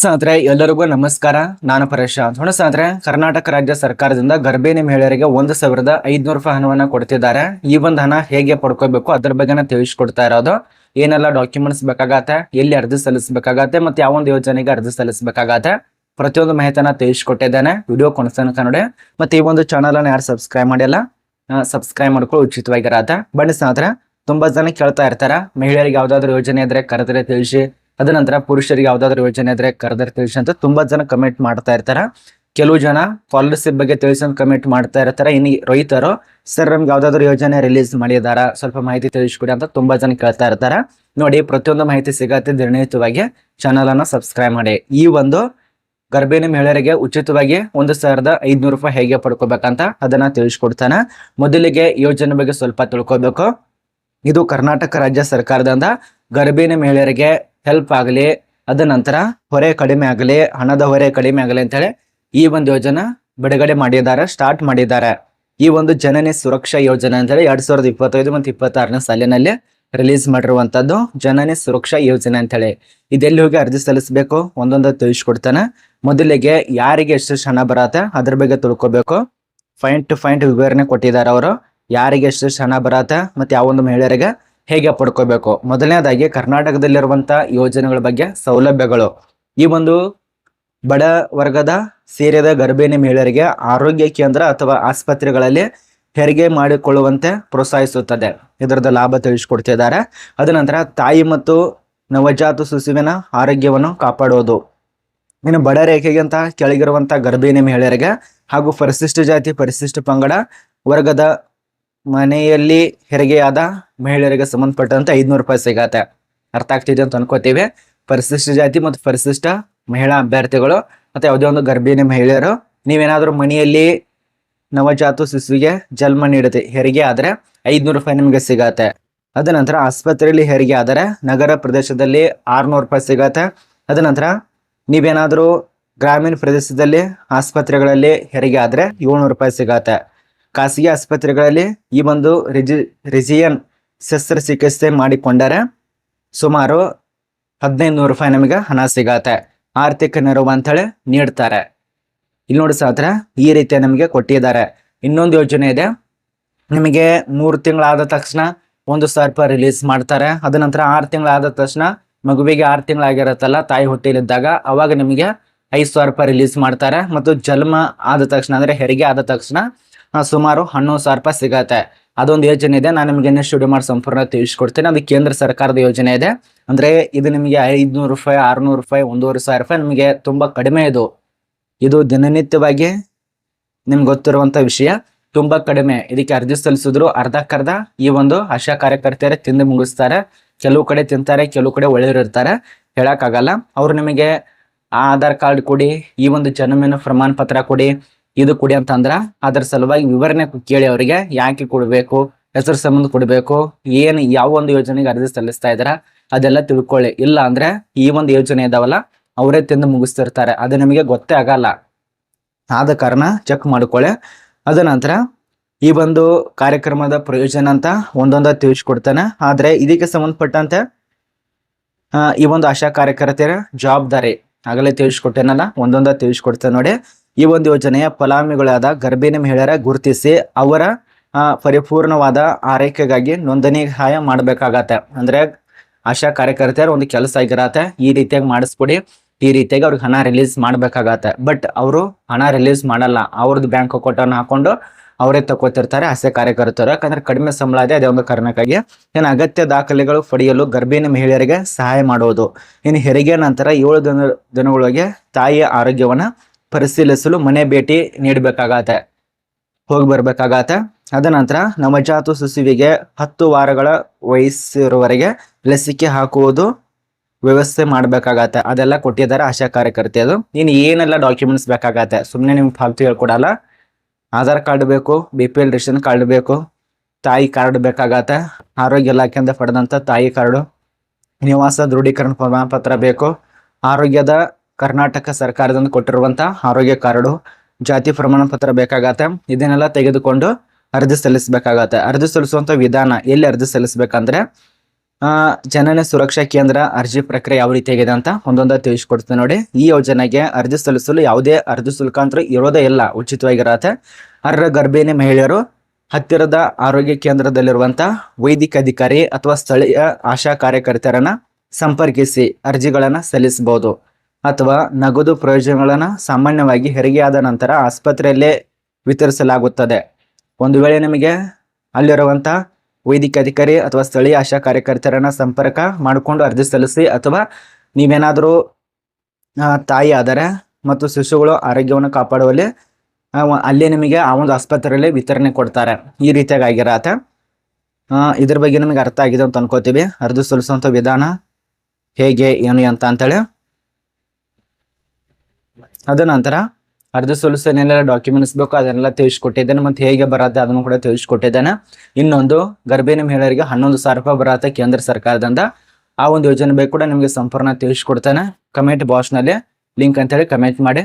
ಸ್ನೇಹಿತರೆ, ಎಲ್ಲರಿಗೂ ನಮಸ್ಕಾರ. ನಾನು ಪ್ರಶಾಂತ್ ಹೊಣ ಸ್ನೇಹಿತರೆ, ಕರ್ನಾಟಕ ರಾಜ್ಯ ಸರ್ಕಾರದಿಂದ ಗರ್ಭಿಣಿ ಮಹಿಳೆಯರಿಗೆ ಒಂದು ಸಾವಿರದ ಐದ್ನೂರು ರೂಪಾಯಿ ಹಣವನ್ನು ಕೊಡ್ತಿದ್ದಾರೆ. ಈ ಒಂದು ಹಣ ಹೇಗೆ ಪಡ್ಕೋಬೇಕು, ಅದ್ರ ಬಗ್ಗೆನ ತಿಳಿಸ್ಕೊಡ್ತಾ ಇರೋದು. ಏನೆಲ್ಲ ಡಾಕ್ಯುಮೆಂಟ್ಸ್ ಬೇಕಾಗತ್ತೆ, ಎಲ್ಲಿ ಅರ್ಜಿ ಸಲ್ಲಿಸಬೇಕಾಗತ್ತೆ, ಮತ್ತೆ ಯಾವ ಒಂದು ಯೋಜನೆಗೆ ಅರ್ಜಿ ಸಲ್ಲಿಸಬೇಕಾಗತ್ತೆ, ಪ್ರತಿಯೊಂದು ಮಾಹಿತಿನ ತಿಳಿಸ್ಕೊಟ್ಟಿದ್ದೇನೆ. ವಿಡಿಯೋ ಕೊನೆತನಕ ನೋಡಿ. ಮತ್ತೆ ಈ ಒಂದು ಚಾನಲ್ ಅನ್ನು ಯಾರು ಸಬ್ಸ್ಕ್ರೈಬ್ ಮಾಡಿಲ್ಲ ಸಬ್ಸ್ಕ್ರೈಬ್ ಮಾಡ್ಕೊಳ್ಳಿ ಉಚಿತವಾಗಿರತ್ತೆ ಬನ್ನಿ ತುಂಬಾ ಜನ ಕೇಳ್ತಾ ಇರ್ತಾರೆ. ಮಹಿಳೆಯರಿಗೆ ಯಾವ್ದಾದ್ರು ಯೋಜನೆ ಇದ್ರೆ ಕರೆದ್ರೆ ತಿಳಿಸಿ. ಅದ ನಂತರ ಪುರುಷರಿಗೆ ಯಾವ್ದಾದ್ರು ಯೋಜನೆ ಇದ್ರೆ ಕರೆದ್ರೆ ತಿಳಿಸಿ ಅಂತ ತುಂಬಾ ಜನ ಕಮೆಂಟ್ ಮಾಡ್ತಾ ಇರ್ತಾರ. ಕೆಲವು ಜನ ಸ್ಕಾಲರ್ಶಿಪ್ ಬಗ್ಗೆ ತಿಳಿಸಿ ಕಮೆಂಟ್ ಮಾಡ್ತಾ ಇರ್ತಾರೆ. ಇನ್ನು ರೈತರು ಸರ್ ನಮ್ಗೆ ಯಾವ್ದಾದ್ರು ಯೋಜನೆ ರಿಲೀಸ್ ಮಾಡಿದಾರ? ಸ್ವಲ್ಪ ಮಾಹಿತಿ ತಿಳಿಸ್ಕೊಡಿ ಅಂತ ತುಂಬಾ ಜನ ಕೇಳ್ತಾ ಇರ್ತಾರ. ನೋಡಿ, ಪ್ರತಿಯೊಂದು ಮಾಹಿತಿ ಸಿಗತ್ತೆ ನಿರ್ಣಯಿತವಾಗಿ ಚಾನಲ್ ಅನ್ನ ಸಬ್ಸ್ಕ್ರೈಬ್ ಮಾಡಿ. ಈ ಒಂದು ಗರ್ಭಿಣಿ ಮಹಿಳೆಯರಿಗೆ ಉಚಿತವಾಗಿ ಒಂದು ಸಾವಿರದ ಐದ್ನೂರು ರೂಪಾಯಿ ಹೇಗೆ ಪಡ್ಕೋಬೇಕಂತ ಅದನ್ನ ತಿಳಿಸ್ಕೊಡ್ತಾನೆ. ಮೊದಲಿಗೆ ಯೋಜನೆ ಬಗ್ಗೆ ಸ್ವಲ್ಪ ತಿಳ್ಕೊಬೇಕು. ಇದು ಕರ್ನಾಟಕ ರಾಜ್ಯ ಸರ್ಕಾರದಿಂದ ಗರ್ಭಿಣಿ ಮಹಿಳೆಯರಿಗೆ ಹೆಲ್ಪ್ ಆಗಲಿ, ಅದ ನಂತರ ಹೊರೆ ಕಡಿಮೆ ಆಗಲಿ, ಹಣದ ಹೊರೆ ಕಡಿಮೆ ಆಗಲಿ ಅಂತೇಳಿ ಈ ಒಂದು ಯೋಜನೆ ಬಿಡುಗಡೆ ಮಾಡಿದ್ದಾರೆ ಸ್ಟಾರ್ಟ್ ಮಾಡಿದ್ದಾರೆ ಈ ಒಂದು ಜನನಿ ಸುರಕ್ಷಾ ಯೋಜನೆ ಅಂತೇಳಿ ಎರಡ್ ಸಾವಿರದ ಇಪ್ಪತ್ತೈದು ಮತ್ತು ಇಪ್ಪತ್ತಾರನೇ ಸಾಲಿನಲ್ಲಿ ರಿಲೀಸ್ ಮಾಡಿರುವಂತದ್ದು ಜನನಿ ಸುರಕ್ಷಾ ಯೋಜನೆ ಅಂತೇಳಿ. ಇದೆಲ್ಲಿ ಹೋಗಿ ಅರ್ಜಿ ಸಲ್ಲಿಸಬೇಕು? ಒಂದೊಂದು ತಿಳಿಸ್ಕೊಡ್ತಾನೆ. ಮೊದಲಿಗೆ ಯಾರಿಗೆ ಎಷ್ಟು ಹಣ ಬರತ್ತೆ, ಅದ್ರ ಬಗ್ಗೆ ತಿಳ್ಕೊಬೇಕು. ಫೈಂಟ್ ಟು ಫೈಂಟ್ ವಿವರಣೆ ಕೊಟ್ಟಿದ್ದಾರೆ ಅವರು. ಯಾರಿಗೆ ಎಷ್ಟು ಹಣ ಬರತ್ತೆ, ಮತ್ತೆ ಯಾವ ಒಂದು ಮಹಿಳೆಯರಿಗೆ ಹೇಗೆ ಪಡ್ಕೋಬೇಕು? ಮೊದಲನೇದಾಗಿ ಕರ್ನಾಟಕದಲ್ಲಿರುವಂತ ಯೋಜನೆಗಳ ಬಗ್ಗೆ ಸೌಲಭ್ಯಗಳು. ಈ ಒಂದು ಬಡ ವರ್ಗದ ಸೇರಿದ ಗರ್ಭಿಣಿ ಮಹಿಳೆಯರಿಗೆ ಆರೋಗ್ಯ ಕೇಂದ್ರ ಅಥವಾ ಆಸ್ಪತ್ರೆಗಳಲ್ಲಿ ಹೆರಿಗೆ ಮಾಡಿಕೊಳ್ಳುವಂತೆ ಪ್ರೋತ್ಸಾಹಿಸುತ್ತದೆ. ಇದರದ ಲಾಭ ತಿಳಿಸ್ಕೊಡ್ತಿದ್ದಾರೆ. ಅದ ನಂತರ ತಾಯಿ ಮತ್ತು ನವಜಾತ ಶಿಶುವಿನ ಆರೋಗ್ಯವನ್ನು ಕಾಪಾಡುವುದು. ಇನ್ನು ಬಡ ರೇಖೆಗಿಂತ ಕೆಳಗಿರುವಂಥ ಗರ್ಭಿಣಿ ಮಹಿಳೆಯರಿಗೆ ಹಾಗೂ ಪರಿಶಿಷ್ಟ ಜಾತಿ ಪರಿಶಿಷ್ಟ ಪಂಗಡ ವರ್ಗದ ಮನೆಯಲ್ಲಿ ಹೆರಿಗೆಯಾದ ಮಹಿಳೆಯರಿಗೆ ಸಂಬಂಧಪಟ್ಟಂತ ಐದ್ನೂರು ರೂಪಾಯಿ ಸಿಗತ್ತೆ. ಅರ್ಥ ಆಗ್ತಿದೆ ಅಂತ ಅನ್ಕೋತೀವಿ. ಪರಿಶಿಷ್ಟ ಜಾತಿ ಮತ್ತು ಪರಿಶಿಷ್ಟ ಮಹಿಳಾ ಅಭ್ಯರ್ಥಿಗಳು ಮತ್ತೆ ಯಾವುದೇ ಒಂದು ಗರ್ಭಿಣಿ ಮಹಿಳೆಯರು, ನೀವೇನಾದರೂ ಮನೆಯಲ್ಲಿ ನವಜಾತ ಶಿಶುವಿಗೆ ಜನ್ಮ ನೀಡುತ್ತೆ ಹೆರಿಗೆ ಆದ್ರೆ ಐದ್ನೂರು ರೂಪಾಯಿ ನಿಮಗೆ ಸಿಗತ್ತೆ. ಅದ ನಂತರ ಆಸ್ಪತ್ರೆಯಲ್ಲಿ ಹೆರಿಗೆ ಆದರೆ ನಗರ ಪ್ರದೇಶದಲ್ಲಿ ಆರ್ನೂರು ರೂಪಾಯಿ ಸಿಗತ್ತೆ. ಅದ ನಂತರ ನೀವೇನಾದ್ರೂ ಗ್ರಾಮೀಣ ಪ್ರದೇಶದಲ್ಲಿ ಆಸ್ಪತ್ರೆಗಳಲ್ಲಿ ಹೆರಿಗೆ ಆದ್ರೆ ಏಳ್ನೂರು ರೂಪಾಯಿ ಸಿಗತ್ತೆ. ಖಾಸಗಿ ಆಸ್ಪತ್ರೆಗಳಲ್ಲಿ ಈ ಒಂದು ರಿಜಿ, ರಿಜಿಯನ್ ಶಸ್ತ್ರಚಿಕಿತ್ಸೆ ಮಾಡಿಕೊಂಡರೆ ಸುಮಾರು ಹದಿನೈದು ನೂರು ರೂಪಾಯಿ ನಮಗೆ ಹಣ ಸಿಗತ್ತೆ. ಆರ್ಥಿಕ ನೆರವು ಅಂತೇಳಿ ನೀಡ್ತಾರೆ. ಇಲ್ಲಿ ನೋಡಿ ಸಾತ್ರ ಈ ರೀತಿ ನಮಗೆ ಕೊಟ್ಟಿದ್ದಾರೆ. ಇನ್ನೊಂದು ಯೋಜನೆ ಇದೆ. ನಿಮಗೆ ಮೂರು ತಿಂಗಳಾದ ತಕ್ಷಣ ಒಂದು ಸಾವಿರ ರೂಪಾಯಿ ರಿಲೀಸ್ ಮಾಡ್ತಾರೆ. ಅದ ನಂತರ ಆರು ತಿಂಗಳಾದ ತಕ್ಷಣ ಮಗುವಿಗೆ ಆರು ತಿಂಗಳಾಗಿರತ್ತಲ್ಲ, ತಾಯಿ ಹೊಟ್ಟೆಯಲ್ಲಿದ್ದಾಗ ಅವಾಗ ನಿಮಗೆ ಐದು ಸಾವಿರ ರೂಪಾಯಿ ರಿಲೀಸ್ ಮಾಡ್ತಾರೆ. ಮತ್ತು ಜನ್ಮ ಆದ ತಕ್ಷಣ, ಅಂದರೆ ಹೆರಿಗೆ ಆದ ತಕ್ಷಣ ಸುಮಾರು ಹನ್ನೊಂದು ಸಾವಿರ ರೂಪಾಯಿ ಸಿಗತ್ತೆ. ಅದೊಂದು ಯೋಜನೆ ಇದೆ. ನಾನು ನಿಮಗೆ ಇನ್ನೂ ಸ್ಟುಡಿಯೋ ಮಾಡಿ ಸಂಪೂರ್ಣ ತಿಳಿಸ್ಕೊಡ್ತೇನೆ. ಅದು ಕೇಂದ್ರ ಸರ್ಕಾರದ ಯೋಜನೆ ಇದೆ. ಅಂದ್ರೆ ಇದು ನಿಮಗೆ ಐದ್ನೂರು ರೂಪಾಯಿ, ಆರ್ನೂರು ರೂಪಾಯಿ, ಒಂದೂವರೆ ಸಾವಿರ ರೂಪಾಯಿ ನಿಮಗೆ ತುಂಬಾ ಕಡಿಮೆ ಇದು. ಇದು ದಿನನಿತ್ಯವಾಗಿ ನಿಮ್ಗೆ ಗೊತ್ತಿರುವಂತ ವಿಷಯ. ತುಂಬಾ ಕಡಿಮೆ. ಇದಕ್ಕೆ ಅರ್ಜಿ ಸಲ್ಲಿಸಿದ್ರು ಅರ್ಧಕ್ಕರ್ಧ ಈ ಒಂದು ಆಶಾ ಕಾರ್ಯಕರ್ತೆಯರೇ ತಿಂದು ಮುಗಿಸ್ತಾರೆ. ಕೆಲವು ಕಡೆ ತಿಂತಾರೆ, ಕೆಲವು ಕಡೆ ಒಳ್ಳೆಯವರು ಇರ್ತಾರೆ. ಹೇಳಕ್ಕಾಗಲ್ಲ. ಅವ್ರು ನಿಮಗೆ ಆಧಾರ್ ಕಾರ್ಡ್ ಕೊಡಿ, ಈ ಒಂದು ಜನ್ಮನ ಪ್ರಮಾಣ ಪತ್ರ ಕೊಡಿ. ಇದು ಕೊಡಿ ಅಂತ ಅಂದ್ರ ಅದ್ರ ಸಲುವಾಗಿ ವಿವರಣೆ ಕೇಳಿ ಅವರಿಗೆ ಯಾಕೆ ಕೊಡಬೇಕು, ಹೆಸರು ಸಂಬಂಧ ಕೊಡಬೇಕು, ಏನ್ ಯಾವ ಒಂದು ಯೋಜನೆಗೆ ಅರ್ಜಿ ಸಲ್ಲಿಸ್ತಾ ಇದಾರ ಅದೆಲ್ಲ ತಿಳ್ಕೊಳ್ಳಿ. ಇಲ್ಲ ಅಂದ್ರೆ ಈ ಒಂದು ಯೋಜನೆ ಇದಾವಲ್ಲ, ಅವರೇ ತಿಂದು ಮುಗಿಸ್ತಿರ್ತಾರೆ. ಅದು ನಿಮಗೆ ಗೊತ್ತೇ ಆಗಲ್ಲ. ಆದ ಕಾರಣ ಚೆಕ್ ಮಾಡ್ಕೊಳ್ಳಿ. ಅದ ನಂತರ ಈ ಒಂದು ಕಾರ್ಯಕ್ರಮದ ಪ್ರಯೋಜನ ಅಂತ ಒಂದೊಂದ ತಿಳಿಸ್ಕೊಡ್ತಾನೆ. ಆದ್ರೆ ಇದಕ್ಕೆ ಸಂಬಂಧಪಟ್ಟಂತೆ ಈ ಒಂದು ಆಶಾ ಕಾರ್ಯಕರ್ತರ ಜವಾಬ್ದಾರಿ ಆಗಲೇ ತಿಳಿಸ್ಕೊಟ್ಟೇನಲ್ಲ, ಒಂದೊಂದ ತಿಳಿಸ್ಕೊಡ್ತೇನೆ ನೋಡಿ. ಈ ಒಂದು ಯೋಜನೆಯ ಫಲಾನುಭವಿಗಳಾದ ಗರ್ಭಿಣಿ ಮಹಿಳೆಯರ ಗುರುತಿಸಿ ಅವರ ಪರಿಪೂರ್ಣವಾದ ಆರೈಕೆಗಾಗಿ ನೋಂದಣಿ ಸಹಾಯ ಮಾಡಬೇಕಾಗತ್ತೆ. ಅಂದ್ರೆ ಆಶಾ ಕಾರ್ಯಕರ್ತೆಯರ ಒಂದು ಕೆಲಸ ಆಗಿರತ್ತೆ, ಈ ರೀತಿಯಾಗಿ ಮಾಡಿಸ್ಬಿಡಿ ಈ ರೀತಿಯಾಗಿ ಅವ್ರಿಗೆ ಹಣ ರಿಲೀಸ್ ಮಾಡ್ಬೇಕಾಗತ್ತೆ. ಬಟ್ ಅವರು ಹಣ ರಿಲೀಸ್ ಮಾಡಲ್ಲ. ಅವ್ರದ್ದು ಬ್ಯಾಂಕ್ ಅಕೌಂಟನ್ನು ಹಾಕೊಂಡು ಅವರೇ ತಗೋತಿರ್ತಾರೆ ಆಸೆ ಕಾರ್ಯಕರ್ತರು. ಯಾಕಂದ್ರೆ ಕಡಿಮೆ ಸಂಬಳ ಇದೆ, ಅದೇ ಒಂದು ಕಾರಣಕ್ಕಾಗಿ ಏನು ಅಗತ್ಯ ದಾಖಲೆಗಳು ಪಡೆಯಲು ಗರ್ಭಿಣಿ ಮಹಿಳೆಯರಿಗೆ ಸಹಾಯ ಮಾಡುವುದು ಇನ್ನು ಹೆರಿಗೆ ನಂತರ ಏಳು ದಿನ ದಿನಗಳಿಗೆ ತಾಯಿಯ ಆರೋಗ್ಯವನ್ನ ಪರಿಶೀಲಿಸಲು ಮನೆ ಭೇಟಿ ನೀಡಬೇಕಾಗತ್ತೆ. ಹೋಗಿ ಬರಬೇಕಾಗತ್ತೆ. ಅದ ನಂತರ ನವಜಾತ ಶಿಶುವಿಗೆ ಹತ್ತು ವಾರಗಳ ವಯಸ್ಸಿರುವವರೆಗೆ ಲಸಿಕೆ ಹಾಕುವುದು ವ್ಯವಸ್ಥೆ ಮಾಡಬೇಕಾಗತ್ತೆ. ಅದೆಲ್ಲ ಕೊಟ್ಟಿದ್ದಾರೆ ಆಶಾ ಕಾರ್ಯಕರ್ತೆ ಅದು. ನೀನು ಏನೆಲ್ಲ ಡಾಕ್ಯುಮೆಂಟ್ಸ್ ಬೇಕಾಗತ್ತೆ? ಸುಮ್ಮನೆ ನಿಮ್ಗೆ ಫಾಲ್ತು ಹೇಳ್ಕೊಡಲ್ಲ. ಆಧಾರ್ ಕಾರ್ಡ್ ಬೇಕು, B P L ration card ಬೇಕು, ತಾಯಿ ಕಾರ್ಡ್ ಬೇಕಾಗತ್ತೆ. ಆರೋಗ್ಯ ಇಲಾಖೆಯಿಂದ ಪಡೆದಂಥ ತಾಯಿ ಕಾರ್ಡು, ನಿವಾಸ ದೃಢೀಕರಣ ಪ್ರಮಾಣ ಪತ್ರ ಬೇಕು, ಆರೋಗ್ಯದ ಕರ್ನಾಟಕ ಸರ್ಕಾರದಿಂದ ಕೊಟ್ಟಿರುವಂತ ಆರೋಗ್ಯ ಕಾರ್ಡು ಜಾತಿ ಪ್ರಮಾಣ ಪತ್ರ ಬೇಕಾಗತ್ತೆ. ಇದನ್ನೆಲ್ಲ ತೆಗೆದುಕೊಂಡು ಅರ್ಜಿ ಸಲ್ಲಿಸಬೇಕಾಗತ್ತೆ. ಅರ್ಜಿ ಸಲ್ಲಿಸುವಂತ ವಿಧಾನ ಎಲ್ಲಿ ಅರ್ಜಿ ಸಲ್ಲಿಸಬೇಕಂದ್ರೆ ಜನನ ಸುರಕ್ಷಾ ಕೇಂದ್ರ ಅರ್ಜಿ ಪ್ರಕ್ರಿಯೆ ಯಾವ ರೀತಿಯಾಗಿದೆ ಅಂತ ಒಂದೊಂದ ತಿಳಿಸ್ಕೊಡ್ತೀನಿ ನೋಡಿ. ಈ ಯೋಜನೆಗೆ ಅರ್ಜಿ ಸಲ್ಲಿಸಲು ಯಾವುದೇ ಅರ್ಜಿ ಶುಲ್ಕ ಅಂತ ಇರೋದೇ ಇಲ್ಲ, ಉಚಿತವಾಗಿರತ್ತೆ. ಅರ್ಹ ಗರ್ಭಿಣಿ ಮಹಿಳೆಯರು ಹತ್ತಿರದ ಆರೋಗ್ಯ ಕೇಂದ್ರದಲ್ಲಿರುವಂತ ವೈದಿಕ ಅಧಿಕಾರಿ ಅಥವಾ ಸ್ಥಳೀಯ ಆಶಾ ಕಾರ್ಯಕರ್ತರನ್ನ ಸಂಪರ್ಕಿಸಿ ಅರ್ಜಿಗಳನ್ನು ಸಲ್ಲಿಸಬಹುದು. ಅಥವಾ ನಗದು ಪ್ರಯೋಜನಗಳನ್ನು ಸಾಮಾನ್ಯವಾಗಿ ಹೆರಿಗೆ ಆದ ನಂತರ ಆಸ್ಪತ್ರೆಯಲ್ಲೇ ವಿತರಿಸಲಾಗುತ್ತದೆ. ಒಂದು ವೇಳೆ ನಿಮಗೆ ಅಲ್ಲಿರುವಂಥ ವೈದಿಕ ಅಧಿಕಾರಿ ಅಥವಾ ಸ್ಥಳೀಯ ಆಶಾ ಕಾರ್ಯಕರ್ತರನ್ನ ಸಂಪರ್ಕ ಮಾಡಿಕೊಂಡು ಅರ್ಜಿ ಸಲ್ಲಿಸಿ ಅಥವಾ ನೀವೇನಾದರೂ ತಾಯಿ ಆದರೆ ಮತ್ತು ಶಿಶುಗಳು ಆರೋಗ್ಯವನ್ನು ಕಾಪಾಡುವಲ್ಲಿ ಅಲ್ಲೇ ನಿಮಗೆ ಆ ಒಂದು ಆಸ್ಪತ್ರೆಯಲ್ಲಿ ವಿತರಣೆ ಕೊಡ್ತಾರೆ. ಈ ರೀತಿಯಾಗಿ ಆಗಿರತ್ತೆ ಇದ್ರ ಬಗ್ಗೆ ನಿಮಗೆ ಅರ್ಥ ಆಗಿದೆ ಅಂತ ಅನ್ಕೋತೀವಿ. ಅರ್ಜಿ ಸಲ್ಲಿಸುವಂಥ ವಿಧಾನ ಹೇಗೆ, ಏನು ಅಂತ ಅಂತೇಳಿ. ಅದ ನಂತರ ಅರ್ಧ ಸಲ್ಲಿಸೋ ಏನೆಲ್ಲ ಡಾಕ್ಯುಮೆಂಟ್ಸ್ ಬೇಕು, ಅದನ್ನೆಲ್ಲ ತಿಳಿಸ್ಕೊಟ್ಟಿದ್ದೇನೆ ಮತ್ತೆ ಹೇಗೆ ಬರತ್ತೆ ಅದನ್ನು ಕೂಡ ತಿಳಿಸ್ಕೊಟ್ಟಿದ್ದೇನೆ. ಇನ್ನೊಂದು ಗರ್ಭಿಣಿ ಮಹಿಳೆಯರಿಗೆ ಹನ್ನೊಂದು ಸಾವಿರ ರೂಪಾಯಿ ಬರತ್ತೆ ಕೇಂದ್ರ ಸರ್ಕಾರದಿಂದ. ಆ ಒಂದು ಯೋಜನೆ ಬೇಕು ಕೂಡ ನಿಮಗೆ ಸಂಪೂರ್ಣ ತಿಳಿಸ್ಕೊಡ್ತೇನೆ. ಕಮೆಂಟ್ ಬಾಕ್ಸ್ನಲ್ಲಿ ಲಿಂಕ್ ಅಂತೇಳಿ ಕಮೆಂಟ್ ಮಾಡಿ.